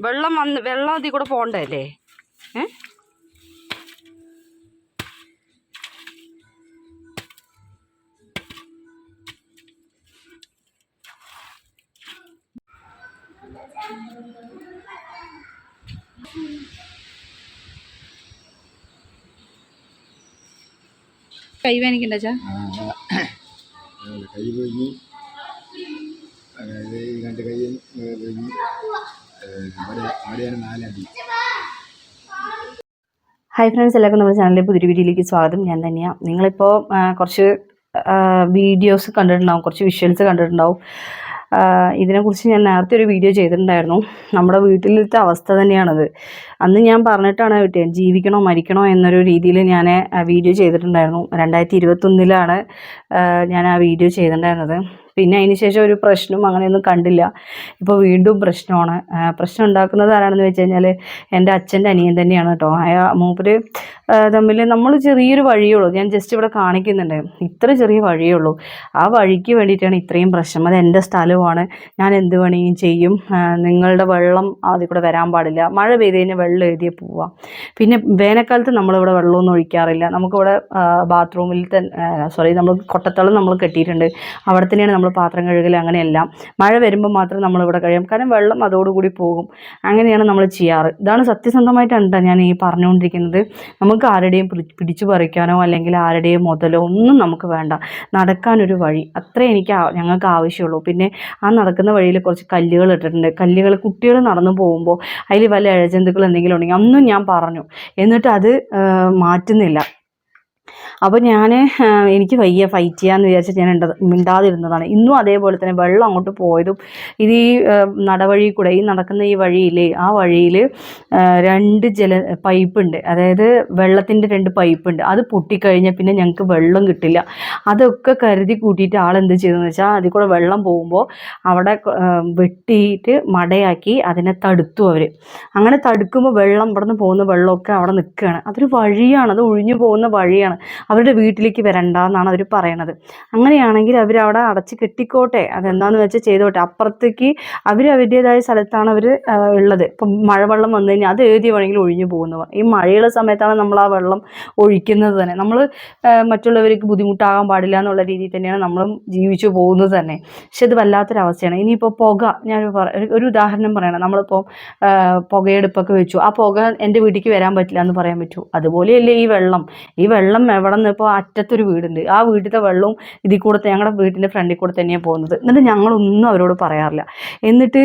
വെള്ളം വന്ന് വെള്ളം അതിൽ കൂടെ പോകണ്ടല്ലേ കൈ വേനിക്കണ്ട കൈ പോയി അതായത് രണ്ട് കൈ ഏ, ഇവിടെ ഹായ് ഫ്രണ്ട്സ് എല്ലാവർക്കും നമ്മുടെ ചാനലിലെ പുതിയൊരു വീഡിയോയിലേക്ക് സ്വാഗതം. ഞാൻ തന്നെയാണ് നിങ്ങളിപ്പോൾ കുറച്ച് വീഡിയോസ് കണ്ടിട്ടുണ്ടാവും കുറച്ച് വിഷ്വൽസ് കണ്ടിട്ടുണ്ടാവും. ഇതിനെക്കുറിച്ച് ഞാൻ നേരത്തെ ഒരു വീഡിയോ ചെയ്തിട്ടുണ്ടായിരുന്നു. നമ്മുടെ വീട്ടിലത്തെ അവസ്ഥ തന്നെയാണത്. അന്ന് ഞാൻ പറഞ്ഞിട്ടാണ് കിട്ടിയത് ജീവിക്കണോ മരിക്കണോ എന്നൊരു രീതിയിൽ ഞാൻ വീഡിയോ ചെയ്തിട്ടുണ്ടായിരുന്നു. രണ്ടായിരത്തി ഇരുപത്തൊന്നിലാണ് ഞാൻ ആ വീഡിയോ ചെയ്തിട്ടുണ്ടായിരുന്നത്. പിന്നെ അതിന് ശേഷം ഒരു പ്രശ്നം അങ്ങനെയൊന്നും കണ്ടില്ല. ഇപ്പോൾ വീണ്ടും പ്രശ്നമാണ്. പ്രശ്നം ഉണ്ടാക്കുന്നത് ആരാണെന്ന് വെച്ച് കഴിഞ്ഞാൽ എന്റെ അച്ഛന്റെ അനിയൻ തന്നെയാണ് കേട്ടോ. അയാ മൂപ്പര് തമ്മിൽ നമ്മൾ ചെറിയൊരു വഴിയുള്ളൂ ഞാൻ ജസ്റ്റ് ഇവിടെ കാണിക്കുന്നുണ്ട്. ഇത്ര ചെറിയ വഴിയുള്ളൂ ആ വഴിക്ക് വേണ്ടിയിട്ടാണ് ഇത്രയും പ്രശ്നം. അത് എന്റെ സ്ഥലമാണ് ഞാൻ എന്ത് വേണമെങ്കിലും ചെയ്യും. നിങ്ങളുടെ വെള്ളം അതിൽ കൂടെ വരാൻ പാടില്ല. മഴ പെയ്ത് കഴിഞ്ഞാൽ വെള്ളം എഴുതിയ പോവാം. പിന്നെ വേനൽക്കാലത്ത് നമ്മളിവിടെ വെള്ളമൊന്നും ഒഴിക്കാറില്ല. നമുക്കിവിടെ ബാത്റൂമിൽ തന്നെ സോറി നമ്മൾ കൊട്ടത്തളം നമ്മൾ കെട്ടിയിട്ടുണ്ട്. അവിടെ തന്നെയാണ് നമ്മൾ പാത്രം കഴുകൽ അങ്ങനെയെല്ലാം മഴ വരുമ്പോൾ മാത്രം നമ്മൾ ഇവിടെ കഴിയാം. കാരണം വെള്ളം അതോടുകൂടി പോകും. അങ്ങനെയാണ് നമ്മൾ ചെയ്യാറ്. ഇതാണ് സത്യസന്ധമായിട്ടാണ് ട്ടോ ഞാൻ ഈ പറഞ്ഞുകൊണ്ടിരിക്കുന്നത്. നമുക്ക് ആരുടെയും പിടിച്ചു പറിക്കാനോ അല്ലെങ്കിൽ ആരുടെയും മുതലോ ഒന്നും നമുക്ക് വേണ്ട. നടക്കാനൊരു വഴി. അത്രേ എനിക്ക് ഞങ്ങൾക്ക് ആവശ്യമുള്ളൂ. പിന്നെ ആ നടക്കുന്ന വഴിയിൽ കുറച്ച് കല്ലുകൾ ഇട്ടിട്ടുണ്ട്. കല്ലുകൾ കുട്ടികൾ നടന്നു പോകുമ്പോൾ അതിൽ വല്ല ഇഴജന്തുക്കൾ എന്തെങ്കിലും ഉണ്ടെങ്കിൽ അന്നും ഞാൻ പറഞ്ഞു. എന്നിട്ട് അത് മാറ്റുന്നില്ല. അപ്പോൾ ഞാൻ എനിക്ക് വയ്യ ഫൈറ്റ് ചെയ്യാമെന്ന് വിചാരിച്ച് ഞാൻ മിണ്ടാതിരുന്നതാണ്. ഇന്നും അതേപോലെ തന്നെ വെള്ളം അങ്ങോട്ട് പോയതും ഇത് ഈ നടവഴി കൂടെ ഈ നടക്കുന്ന ഈ വഴിയിൽ ആ വഴിയിൽ രണ്ട് ജല പൈപ്പുണ്ട് അതായത് വെള്ളത്തിന്റെ രണ്ട് പൈപ്പുണ്ട് അത് പൊട്ടിക്കഴിഞ്ഞാൽ പിന്നെ ഞങ്ങൾക്ക് വെള്ളം കിട്ടില്ല. അതൊക്കെ കരുതി കൂട്ടിയിട്ട് ആളെന്ത് ചെയ്തെന്ന് വെച്ചാൽ അതിൽ കൂടെ വെള്ളം പോകുമ്പോൾ അവിടെ വെട്ടിയിട്ട് മടയാക്കി അതിനെ തടുത്തു അവർ അങ്ങനെ തടുക്കുമ്പോൾ വെള്ളം ഇവിടെ നിന്ന് പോകുന്ന വെള്ളമൊക്കെ അവിടെ നിൽക്കുകയാണ് അതൊരു വഴിയാണ്. അത് ഒഴിഞ്ഞു പോകുന്ന വഴിയാണ്. അവരുടെ വീട്ടിലേക്ക് വരണ്ട എന്നാണ് അവർ പറയണത്. അങ്ങനെയാണെങ്കിൽ അവർ അവിടെ അടച്ച് കെട്ടിക്കോട്ടെ. അതെന്താണെന്ന് വെച്ചാൽ ചെയ്തോട്ടെ. അപ്പുറത്തേക്ക് അവർ അവരുടേതായ സ്ഥലത്താണ് അവർ ഉള്ളത്. ഇപ്പം മഴവെള്ളം വന്നു കഴിഞ്ഞാൽ അത് ഏതി വേണമെങ്കിലും ഒഴിഞ്ഞു പോകുന്നവർ ഈ മഴയുള്ള സമയത്താണ് നമ്മൾ ആ വെള്ളം ഒഴിക്കുന്നത് തന്നെ. നമ്മൾ മറ്റുള്ളവർക്ക് ബുദ്ധിമുട്ടാകാൻ പാടില്ല എന്നുള്ള രീതിയിൽ തന്നെയാണ് നമ്മളും ജീവിച്ചു പോകുന്നത് തന്നെ. പക്ഷെ ഇത് വല്ലാത്തൊരവസ്ഥയാണ്. ഇനിയിപ്പോൾ പുക ഞാൻ ഒരു- ഉദാഹരണം പറയണം. നമ്മളിപ്പോൾ പുകയെടുപ്പൊക്കെ വെച്ചു. ആ പുക എന്റെ വീട്ടിലേക്ക് വരാൻ പറ്റില്ല എന്ന് പറയാൻ പറ്റൂ. അതുപോലെയല്ലേ ഈ വെള്ളം. ഈ വെള്ളം എവിടെ നിന്ന് ഇപ്പോൾ അറ്റത്തൊരു വീടുണ്ട്. ആ വീട്ടിലത്തെ വെള്ളവും ഇതിൽ കൂടെ ഞങ്ങളുടെ വീട്ടിന്റെ ഫ്രണ്ടിൽ കൂടെ തന്നെയാണ് പോകുന്നത്. എന്നിട്ട് ഞങ്ങളൊന്നും അവരോട് പറയാറില്ല. എന്നിട്ട്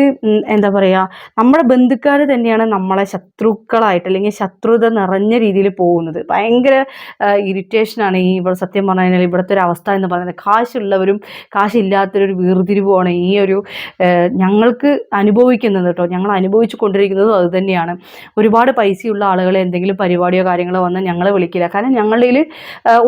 എന്താ പറയുക നമ്മുടെ ബന്ധുക്കാർ തന്നെയാണ് നമ്മളെ ശത്രുക്കളായിട്ട് അല്ലെങ്കിൽ ശത്രുത നിറഞ്ഞ രീതിയിൽ പോകുന്നത്. ഭയങ്കര ഇറിറ്റേഷനാണ് ഈ ഇവിടെ സത്യം പറഞ്ഞു കഴിഞ്ഞാൽ ഇവിടുത്തെ ഒരു അവസ്ഥ എന്ന് പറയുന്നത്. കാശുള്ളവരും കാശില്ലാത്തവരും വേർതിരിവുമാണ് ഈ ഒരു ഞങ്ങൾക്ക് അനുഭവിക്കുന്നത് കേട്ടോ. ഞങ്ങൾ അനുഭവിച്ചു കൊണ്ടിരിക്കുന്നതും അതുതന്നെയാണ് ഒരുപാട് പൈസയുള്ള ആളുകൾ എന്തെങ്കിലും പരിപാടിയോ കാര്യങ്ങളോ വന്നാൽ ഞങ്ങളെ വിളിക്കില്ല. കാരണം ഞങ്ങളുടെ കയ്യിൽ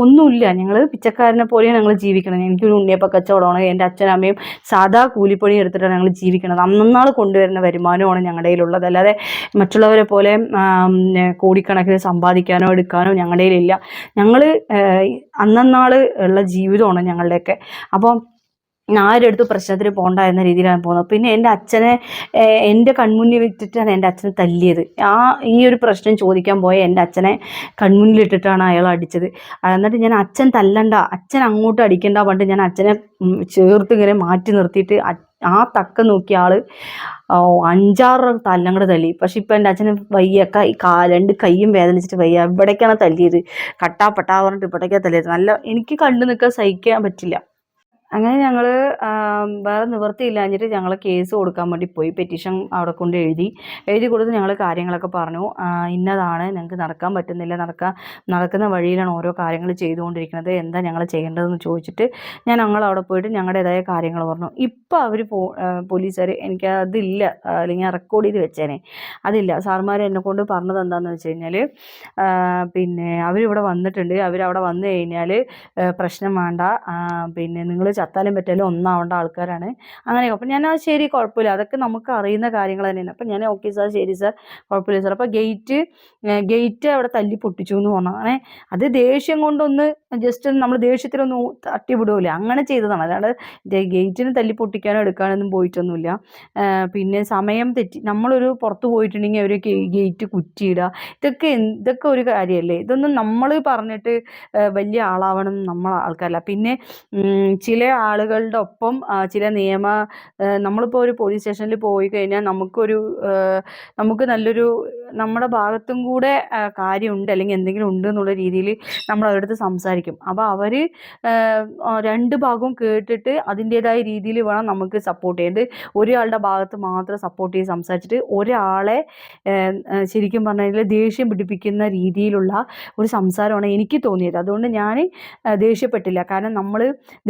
ഒന്നുമില്ല. ഞങ്ങൾ പിച്ചക്കാരനെ പോലെയാണ് ഞങ്ങൾ ജീവിക്കണം എനിക്കൊരു ഉണ്ണിയപ്പ കച്ചവടമാണ്. എന്റെ അച്ഛനമ്മയും സാധാ കൂലിപ്പണി എടുത്തിട്ടാണ് ഞങ്ങൾ ജീവിക്കുന്നത് അന്നന്നാൾ കൊണ്ടുവരുന്ന വരുമാനമാണ് ഞങ്ങളുടെ കയ്യിലുള്ളത്. അല്ലാതെ മറ്റുള്ളവരെ പോലെ കോടിക്കണക്കിന് സമ്പാദിക്കാനോ എടുക്കാനോ ഞങ്ങളുടെ കയ്യിലില്ല. ഞങ്ങൾ അന്നന്നാൾ ഉള്ള ജീവിതമാണ് ഞങ്ങളുടെയൊക്കെ അപ്പം ആരുടെ അടുത്ത് പ്രശ്നത്തിന് പോകണ്ട എന്ന രീതിയിലാണ് പോകുന്നത്. പിന്നെ എന്റെ അച്ഛനെ എന്റെ കൺമുന്നിൽ വിട്ടിട്ടാണ് എന്റെ അച്ഛനെ തല്ലിയത്. ആ ഈ ഒരു പ്രശ്നം ചോദിക്കാൻ പോയ എന്റെ അച്ഛനെ കൺമുന്നിലിട്ടിട്ടാണ് അയാൾ അടിച്ചത്. എന്നിട്ട് ഞാൻ അച്ഛൻ തല്ലണ്ട അച്ഛൻ അങ്ങോട്ട് അടിക്കണ്ട പണ്ട് ഞാൻ അച്ഛനെ ചേർത്ത് ഇങ്ങനെ മാറ്റി നിർത്തിയിട്ട് ആ തക്ക നോക്കിയ ആൾ അഞ്ചാറ് അഞ്ചാറ് കൂടെ തല്ലി. പക്ഷെ ഇപ്പം എന്റെ അച്ഛന് വയ്യ കൈ കാ രണ്ട് കൈയും വേദനിച്ചിട്ട് വയ്യ. ഇവിടേക്കാണ് തല്ലിയത്. കട്ടാ പട്ടാ പറഞ്ഞിട്ട് ഇവിടേക്കാണ് തല്ലിയത്. നല്ല എനിക്ക് കണ്ടു നിൽക്കാൻ സഹിക്കാൻ പറ്റില്ല. അങ്ങനെ ഞങ്ങൾ വേറെ നിവൃത്തിയില്ലാഞ്ഞിട്ട് ഞങ്ങൾ കേസ് കൊടുക്കാൻ വേണ്ടി പോയി. പെറ്റീഷൻ അവിടെ കൊണ്ട് എഴുതി. എഴുതി കൊടുത്ത് ഞങ്ങൾ കാര്യങ്ങളൊക്കെ പറഞ്ഞു. ഇന്നതാണ്. ഞങ്ങൾക്ക് നടക്കാൻ പറ്റുന്നില്ല. നടക്കാൻ നടക്കുന്ന വഴിയിലാണ് ഓരോ കാര്യങ്ങൾ ചെയ്തുകൊണ്ടിരിക്കുന്നത്. എന്താ ഞങ്ങൾ ചെയ്യേണ്ടതെന്ന് ചോദിച്ചിട്ട് ഞാൻ ഞങ്ങൾ അവിടെ പോയിട്ട് ഞങ്ങളുടേതായ കാര്യങ്ങൾ പറഞ്ഞു. ഇപ്പോൾ അവർ പോലീസുകാർ എനിക്ക് അതില്ല. അല്ലെങ്കിൽ റെക്കോർഡ് ചെയ്ത് വെച്ചേനെ. അതില്ല. സാർമാർ എന്നെ കൊണ്ട് പറഞ്ഞത് എന്താണെന്ന് വെച്ച് കഴിഞ്ഞാൽ പിന്നെ അവരിവിടെ വന്നിട്ടുണ്ട്. അവരവിടെ വന്നു കഴിഞ്ഞാൽ പ്രശ്നം വേണ്ട. പിന്നെ നിങ്ങൾ ചത്താലും പറ്റാലും ഒന്നാവേണ്ട ആൾക്കാരാണ്. അങ്ങനെ അപ്പം ഞാൻ ആ ശരി കുഴപ്പമില്ല. അതൊക്കെ നമുക്ക് അറിയുന്ന കാര്യങ്ങൾ തന്നെയാണ്. അപ്പം ഞാൻ ഓക്കെ സാർ ശരി സാർ. കുഴപ്പമില്ല സാർ. അപ്പോൾ ഗേറ്റ് ഗേറ്റ് അവിടെ തല്ലി പൊട്ടിച്ചു എന്ന് പറഞ്ഞു. അങ്ങനെ അത് ദേഷ്യം കൊണ്ടൊന്ന് ജസ്റ്റ് നമ്മൾ ദേഷ്യത്തിലൊന്ന് തട്ടിവിടില്ല വിടൂല അങ്ങനെ ചെയ്തതാണ്. അല്ലാണ്ട് ഗേറ്റിന് തല്ലി പൊട്ടിക്കാനോ എടുക്കാനൊന്നും പോയിട്ടൊന്നുമില്ല. പിന്നെ സമയം തെറ്റി നമ്മളൊരു പുറത്ത് പോയിട്ടുണ്ടെങ്കിൽ അവർ ഗേറ്റ് കുറ്റിയിടുക. ഇതൊക്കെ എന്തൊക്കെ ഒരു കാര്യമല്ലേ? ഇതൊന്നും നമ്മൾ പറഞ്ഞിട്ട് വലിയ ആളാവണം നമ്മൾ ആൾക്കാരല്ല. പിന്നെ ചില ആളുകളുടെ ഒപ്പം ചില നിയമ നമ്മളിപ്പോൾ ഒരു പോലീസ് സ്റ്റേഷനിൽ പോയി കഴിഞ്ഞാൽ നമുക്കൊരു നമുക്ക് നല്ലൊരു നമ്മുടെ ഭാഗത്തും കൂടെ കാര്യമുണ്ട് അല്ലെങ്കിൽ എന്തെങ്കിലും ഉണ്ട് എന്നുള്ള രീതിയിൽ നമ്മൾ അവരുടെ അടുത്ത് സംസാരിക്കും. അപ്പോൾ അവർ രണ്ട് ഭാഗവും കേട്ടിട്ട് അതിന്റേതായ രീതിയിൽ വേണം നമുക്ക് സപ്പോർട്ട് ചെയ്യാൻ. ഒരാളുടെ ഭാഗത്ത് മാത്രം സപ്പോർട്ട് ചെയ്ത് സംസാരിച്ചിട്ട് ഒരാളെ ശരിക്കും പറഞ്ഞാൽ ദേഷ്യം പിടിപ്പിക്കുന്ന രീതിയിലുള്ള ഒരു സംസാരമാണ് എനിക്ക് തോന്നിയത്. അതുകൊണ്ട് ഞാൻ ദേഷ്യപ്പെട്ടില്ല. കാരണം നമ്മൾ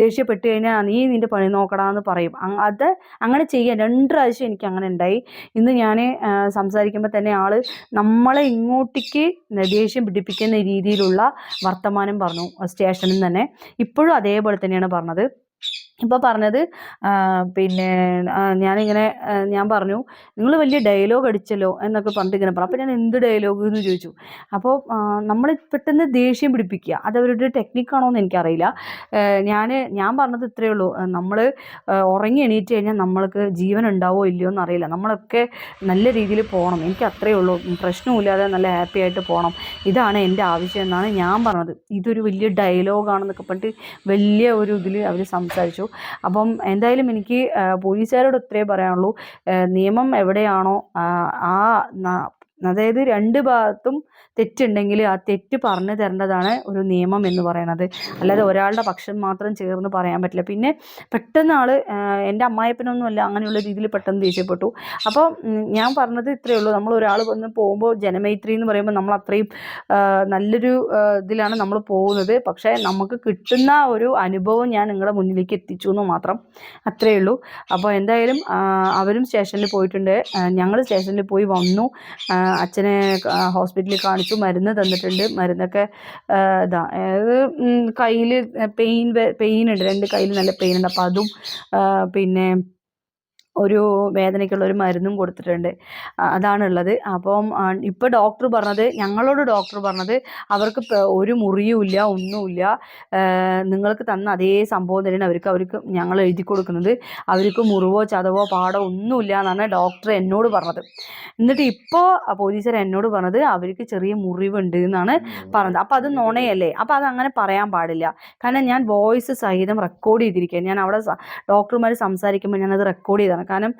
ദേഷ്യപ്പെട്ട് കഴിഞ്ഞാൽ നീ നിന്റെ പണി നോക്കടാന്ന് പറയും. അത് അങ്ങനെ ചെയ്യാൻ രണ്ട് പ്രാവശ്യം എനിക്ക് അങ്ങനെ ഉണ്ടായി ഇന്ന് ഞാൻ സംസാരിക്കുമ്പോൾ തന്നെ ആൾ നമ്മളെ ഇങ്ങോട്ടേക്ക് ദേഷ്യം പിടിപ്പിക്കുന്ന രീതിയിലുള്ള വർത്തമാനം പറഞ്ഞു സ്റ്റേഷനിൽ തന്നെ. ഇപ്പോഴും അതേപോലെ തന്നെയാണ് പറഞ്ഞത്. ഇപ്പോൾ പറഞ്ഞത് പിന്നെ ഞാനിങ്ങനെ ഞാൻ പറഞ്ഞു നിങ്ങൾ വലിയ ഡയലോഗ് അടിച്ചല്ലോ എന്നൊക്കെ പറഞ്ഞിട്ട് ഇങ്ങനെ പറഞ്ഞു. അപ്പോൾ ഞാൻ എന്ത് ഡയലോഗ് എന്ന് ചോദിച്ചു. അപ്പോൾ നമ്മൾ പെട്ടെന്ന് ദേഷ്യം പിടിപ്പിക്കുക. അത് അവരുടെ ടെക്നിക്കാണോ എന്ന് എനിക്കറിയില്ല. ഞാൻ ഞാൻ പറഞ്ഞത് ഇത്രയേ ഉള്ളൂ. നമ്മൾ ഉറങ്ങി എണീറ്റ് കഴിഞ്ഞാൽ നമ്മൾക്ക് ജീവൻ ഉണ്ടാവോ ഇല്ലയോ എന്ന് അറിയില്ല. നമ്മളൊക്കെ നല്ല രീതിയിൽ പോകണം. എനിക്ക് അത്രയേ ഉള്ളൂ. പ്രശ്നമില്ലാതെ നല്ല ഹാപ്പി ആയിട്ട് പോകണം. ഇതാണ് എന്റെ ആവശ്യം എന്നാണ് ഞാൻ പറഞ്ഞത്. ഇതൊരു വലിയ ഡയലോഗാണെന്നൊക്കെ പറഞ്ഞിട്ട് വലിയ ഒരു ഇതിൽ അവർ സംസാരിച്ചു. അപ്പം എന്തായാലും എനിക്ക് പോലീസുകാരോട് ഒത്തിരി പറയാനുള്ളൂ. നിയമം എവിടെയാണോ ആ, അതായത് രണ്ട് ഭാഗത്തും തെറ്റുണ്ടെങ്കിൽ ആ തെറ്റ് പറഞ്ഞു തരേണ്ടതാണ് ഒരു നിയമം എന്ന് പറയുന്നത്. അല്ലാതെ ഒരാളുടെ പക്ഷം മാത്രം ചേർന്ന് പറയാൻ പറ്റില്ല. പിന്നെ പെട്ടെന്ന് ആൾ എന്റെ അമ്മായപ്പനൊന്നുമല്ല അങ്ങനെയുള്ള രീതിയിൽ പെട്ടെന്ന് ദേഷ്യപ്പെട്ടു. അപ്പോൾ ഞാൻ പറഞ്ഞത് ഇത്രയേ ഉള്ളൂ. നമ്മൾ ഒരാൾ വന്ന് പോകുമ്പോൾ ജനമൈത്രി എന്ന് പറയുമ്പോൾ നമ്മൾ അത്രയും നല്ലൊരു ഇതിലാണ് നമ്മൾ പോകുന്നത്. പക്ഷേ നമുക്ക് കിട്ടുന്ന ഒരു അനുഭവം ഞാൻ നിങ്ങളുടെ മുന്നിലേക്ക് എത്തിച്ചു എന്ന് മാത്രം അത്രയേ ഉള്ളൂ. അപ്പോൾ എന്തായാലും അവരും സ്റ്റേഷനിൽ പോയിട്ടുണ്ട്. ഞങ്ങൾ സ്റ്റേഷനിൽ പോയി വന്നു. അച്ഛനെ ഹോസ്പിറ്റലിൽ കാണിച്ചു മരുന്ന് തന്നിട്ടുണ്ട്. മരുന്നൊക്കെ ഇതാ അതായത് കയ്യിൽ പെയിൻ പെയിൻ ഉണ്ട്. രണ്ട് കയ്യിൽ നല്ല പെയിൻ ഉണ്ട്. അപ്പോൾ അതും പിന്നെ ഒരു വേദനയ്ക്കുള്ള ഒരു മരുന്നും കൊടുത്തിട്ടുണ്ട്. അതാണുള്ളത്. അപ്പം ഇപ്പോൾ ഡോക്ടർ പറഞ്ഞത് ഞങ്ങളോട് ഡോക്ടർ പറഞ്ഞത് അവർക്ക് ഒരു മുറിയുമില്ല ഒന്നുമില്ല നിങ്ങൾക്ക് തന്ന അതേ സംഭവം തന്നെയാണ് അവർക്ക് അവർക്ക് ഞങ്ങൾ എഴുതി കൊടുക്കുന്നത്. അവർക്ക് മുറിവോ ചതവോ പാടോ ഒന്നുമില്ല എന്നാണ് ഡോക്ടർ എന്നോട് പറഞ്ഞത്. എന്നിട്ട് ഇപ്പോൾ പോലീസുകാർ എന്നോട് പറഞ്ഞത് അവർക്ക് ചെറിയ മുറിവുണ്ട് എന്നാണ് പറഞ്ഞത്. അപ്പോൾ അത് നുണയല്ലേ? അപ്പോൾ അത് അങ്ങനെ പറയാൻ പാടില്ല. കാരണം ഞാൻ വോയിസ് സഹിതം റെക്കോർഡ് ചെയ്തിരിക്കുകയാണ്. ഞാൻ അവിടെ ഡോക്ടർമാർ സംസാരിക്കുമ്പോൾ ഞാനത് റെക്കോർഡ് ചെയ്തതാണ് കാരണം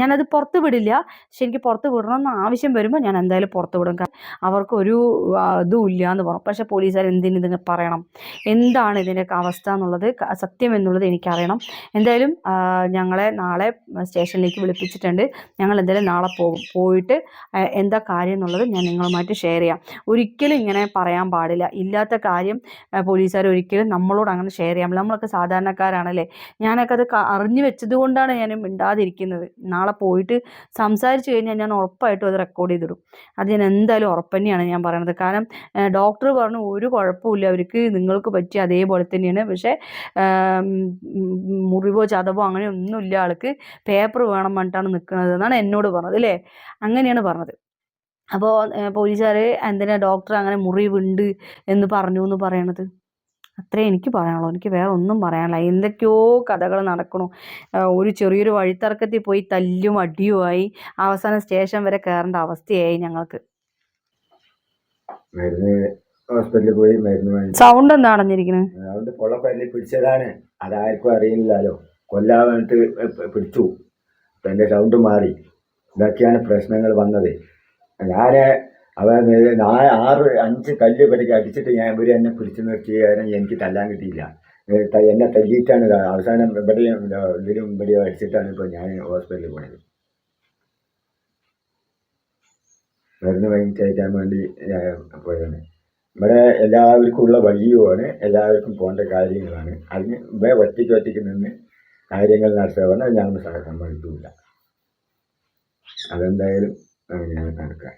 ഞാനത് പുറത്ത് വിടില്ല. പക്ഷെ എനിക്ക് പുറത്ത് വിടണമെന്ന് ആവശ്യം വരുമ്പോൾ ഞാൻ എന്തായാലും പുറത്ത് വിടും. കാരണം അവർക്കൊരു ഇല്ല എന്ന് പറഞ്ഞു പക്ഷെ പോലീസുകാർ എന്തിനു ഇതിന് പറയണം? എന്താണ് ഇതിന്റെയൊക്കെ അവസ്ഥ എന്നുള്ളത് സത്യം എന്നുള്ളത് എനിക്കറിയണം. എന്തായാലും ഞങ്ങളെ നാളെ സ്റ്റേഷനിലേക്ക് വിളിപ്പിച്ചിട്ടുണ്ട്. ഞങ്ങൾ എന്തായാലും നാളെ പോകും. പോയിട്ട് എന്താ കാര്യം എന്നുള്ളത് ഞാൻ നിങ്ങളുമായിട്ട് ഷെയർ ചെയ്യാം. ഒരിക്കലും ഇങ്ങനെ പറയാൻ പാടില്ല. ഇല്ലാത്ത കാര്യം പോലീസുകാർ ഒരിക്കലും നമ്മളോട് അങ്ങനെ ഷെയർ ചെയ്യാൻ നമ്മളൊക്കെ സാധാരണക്കാരാണല്ലേ? ഞാനൊക്കെ അത് അറിഞ്ഞു വെച്ചത് കൊണ്ടാണ് ഞാൻ മിണ്ടാതിരിക്കുന്നത്. നാളെ പോയിട്ട് സംസാരിച്ചു കഴിഞ്ഞാൽ ഞാൻ ഉറപ്പായിട്ടും അത് റെക്കോർഡ് ചെയ്തിടും. അത് ഞാൻ എന്തായാലും ഉറപ്പ് തന്നെയാണ് ഞാൻ പറയണത്. കാരണം ഡോക്ടർ പറഞ്ഞു ഒരു കുഴപ്പമില്ല അവർക്ക് നിങ്ങൾക്ക് പറ്റിയ അതേപോലെ തന്നെയാണ്. പക്ഷേ മുറിവോ ചതവോ അങ്ങനെ ഒന്നുമില്ല. ആൾക്ക് പേപ്പർ വേണം പറഞ്ഞിട്ടാണ് നിൽക്കുന്നത് എന്നാണ് എന്നോട് പറഞ്ഞത് അല്ലേ? അങ്ങനെയാണ് പറഞ്ഞത്. അപ്പോൾ പോലീസുകാർ എന്തിനാ ഡോക്ടർ അങ്ങനെ മുറിവുണ്ട് എന്ന് പറഞ്ഞു എന്ന് പറയണത്? അത്രേ എനിക്ക് പറയാനുള്ളൂ. എനിക്ക് വേറെ ഒന്നും പറയാനില്ല. എന്തൊക്കെയോ കഥകൾ നടക്കണു. ഒരു ചെറിയൊരു വഴിത്തർക്കത്തിൽ പോയി തല്ലും അടിയുമായി അവസാനം സ്റ്റേഷൻ വരെ കയറേണ്ട അവസ്ഥയായി ഞങ്ങൾക്ക്. ഹോസ്പിറ്റലിൽ പോയി മരുന്ന് സൗണ്ട് എന്താ അടഞ്ഞിരിക്കുന്നത് അതുകൊണ്ട് പൊള്ളപ്പല്ലി പിടിച്ചതാണ്. അതാർക്കും അറിയില്ലല്ലോ. കൊല്ലാൻ വേണ്ടിട്ട് പിടിച്ചു. അപ്പം എന്റെ സൗണ്ട് മാറി. ഇതൊക്കെയാണ് പ്രശ്നങ്ങൾ വന്നത്. ഞാൻ അവൻ ഞാൻ ആറ് അഞ്ച് കല്ല് ഇവിടേക്ക് അടിച്ചിട്ട് ഞാൻ ഇവർ എന്നെ പിടിച്ചു നിർത്തിയ കാരണം എനിക്ക് തല്ലാൻ കിട്ടിയില്ല. എന്നെ തല്ലിയിട്ടാണ് അവസാനം ഇവിടെയും ഇതാ ഇതിലും ഇവിടെയോ അടിച്ചിട്ടാണ് ഇപ്പോൾ ഞാൻ ഹോസ്പിറ്റലിൽ പോയത് മരുന്ന് വാങ്ങിച്ചയക്കാൻ വേണ്ടി പോയതാണ്. ഇവിടെ എല്ലാവർക്കും ഉള്ള വഴിയുമാണ് എല്ലാവർക്കും പോകേണ്ട കാര്യങ്ങളാണ്. അതിന് ഇവിടെ ഒറ്റയ്ക്ക് ഒറ്റയ്ക്ക് നിന്ന് കാര്യങ്ങൾ നടത്തുക ഞങ്ങൾ സമ്മതിക്കില്ല അതെന്തായാലും ഞാൻ നടക്കാം